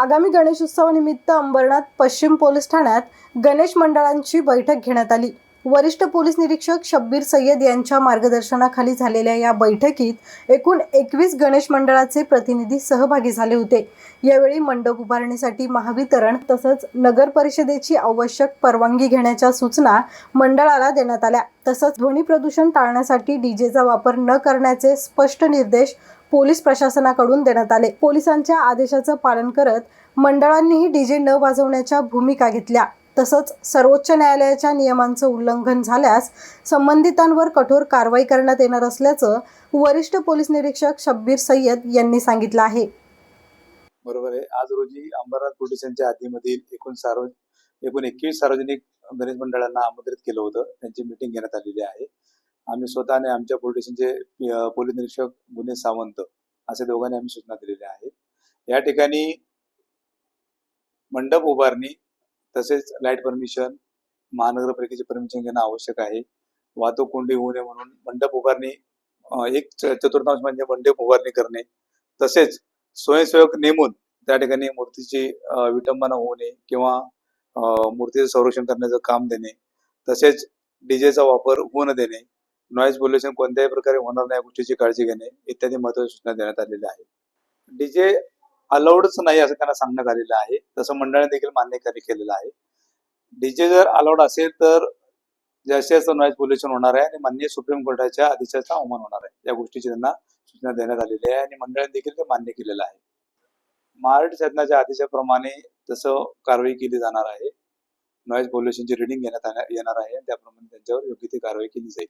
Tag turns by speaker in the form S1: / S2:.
S1: आगामी गणेशोत्सवानिमित्त अंबरनाथ पश्चिम पोलीस ठाण्यात गणेश मंडळांची बैठक घेण्यात आली. वरिष्ठ पोलीस निरीक्षक शब्बीर सय्यद यांच्या मार्गदर्शनाखाली झालेल्या या बैठकीत एकूण एकवीस गणेश मंडळाचे प्रतिनिधी सहभागी झाले होते. यावेळी मंडप उभारणीसाठी महावितरण तसंच नगर परिषदेची आवश्यक परवानगी घेण्याच्या सूचना मंडळाला देण्यात आल्या. तसंच ध्वनी प्रदूषण टाळण्यासाठी डीजेचा वापर न करण्याचे स्पष्ट निर्देश पोलीस प्रशासनाकडून देण्यात आले. पोलिसांच्या आदेशाचं पालन करत मंडळांनीही डीजे न वाजवण्याच्या भूमिका घेतल्या. तसंच सर्वोच्च न्यायालयाच्या नियमांचं उल्लंघन झाल्यास संबंधितांवर कठोर कारवाई करण्यात येणार असल्याचं वरिष्ठ पोलीस निरीक्षक शब्बीर सय्यद यांनी सांगितलं आहे.
S2: बरोबर आहे. आज रोजी अंबरनाथ पोलिसांच्या स्टेशनच्या हद्दीमधील एकूण सार्व एकूण एकवीस सार्वजनिक गणेश मंडळांना आमंत्रित केलं होतं. त्यांची मीटिंग घेण्यात आलेली आहे. आम्ही स्वतःने आमच्या पोलिसांचे पोलीस निरीक्षक गुन्हे सावंत असे दोघांनी आम्ही सूचना दिलेल्या आहेत. या ठिकाणी मंडप उभारणी तसेच लाइट परमिशन महानगरपालिकेचे परमिशन घेणं आवश्यक आहे. वाहतूक कोंडी होऊ नये म्हणून मंडप उभारणी एक च- चतुर्थांश म्हणजे मंडप उभारणी करणे. तसेच स्वयंसेवक नेमून त्या ठिकाणी मूर्तीची विटंबना होऊ नये किंवा मूर्तीचं संरक्षण करण्याचं काम देणे. तसेच डीजेचा वापर होऊ न देणे. नॉईज पोल्युशन कोणत्याही प्रकारे होणार नाही या गोष्टीची काळजी घेणे इत्यादी महत्त्वाच्या सूचना देण्यात आलेल्या आहेत. डीजे अलाउडच नाही असं त्यांना सांगण्यात आलेलं आहे. तसं मंडळाने देखील मान्य केलेलं आहे. डीजे जर अलाउड असेल तर जास्तीचं जास्त नॉईज पोल्युशन होणार आहे आणि मान्य सुप्रीम कोर्टाच्या आदेशाचा अवमान होणार आहे. या गोष्टीची त्यांना सूचना देण्यात आलेली आहे आणि मंडळाने देखील ते मान्य केलेलं आहे. महाराष्ट्र शासनाच्या आदेशाप्रमाणे तसं कारवाई केली जाणार आहे. नॉईज पोल्युशनची रिडिंग घेण्यात येणार आहे आणि त्याप्रमाणे त्यांच्यावर योग्य ती कारवाई केली जाईल.